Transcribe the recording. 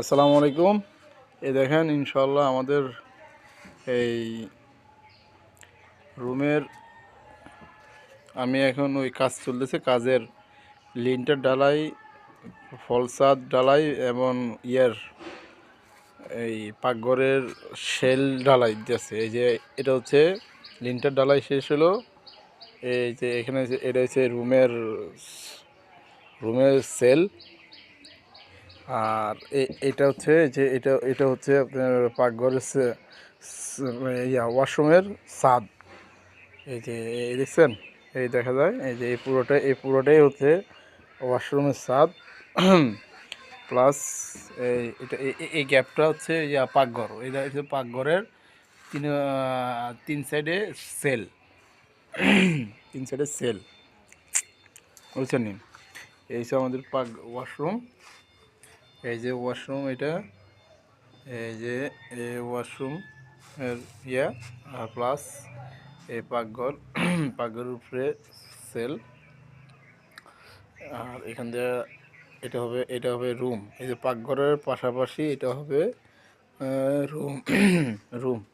আসসালামু আলাইকুম। এই দেখেন ইনশাল্লাহ আমাদের এই রুমের, আমি এখন ওই কাজ চলতেছে, কাজের লিনটার ডালাই ফলসাদ ডালাই এবং ইয়ার এই পাকঘরের শেল ডালাই দিতেছে। এই যে এটা হচ্ছে লিনটার ডালাই শেষ হলো। এই যে এখানে এটা হচ্ছে রুমের রুমের সেল। আর এটা হচ্ছে যে এটা এটা হচ্ছে আপনার পাকঘরের ইয়া, ওয়াশরুমের ছাদ। এই যে, এই দেখছেন? এই দেখা যায়, এই যে এই পুরোটাই এই পুরোটাই হচ্ছে ওয়াশরুমের ছাদ। প্লাস এই, এটা, এই- গ্যাপটা হচ্ছে ইয়া, পাকঘর। এটা হচ্ছে পাকঘরের তিন তিন সাইডে সেল। তিন সাইডে সেল। বুঝছেন? এই হচ্ছে আমাদের পাক, ওয়াশরুম। এই যে ওয়াশরুম এটা, এই যে ওয়াশরুম ইয়া, আর প্লাস এই পাকঘর পাকঘরের উপরে সেল আর এখান দিয়ে এটা হবে এটা হবে রুম এই যে পাকঘরের পাশাপাশি এটা হবে রুম রুম